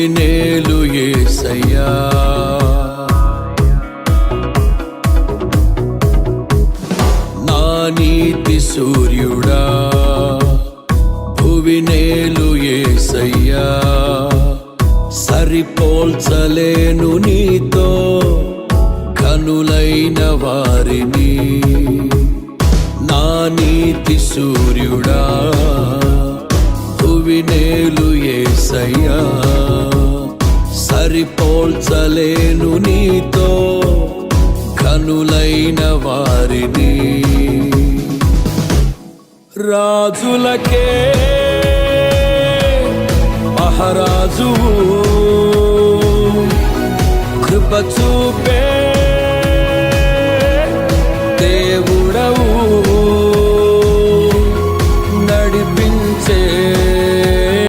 వినేలు ఏసయ్యా. నా నీతి సూర్యుడా భువినేలు ఏసయ్యా. సరిపోల్చలేను నీతో కనులైన వారిని. నా నీతి సూర్యుడా భువినేలు ఏసయ్యా. పోల్చలేను నీతో కనులైన వారిని. రాజులకే మహారాజు కృప చూపే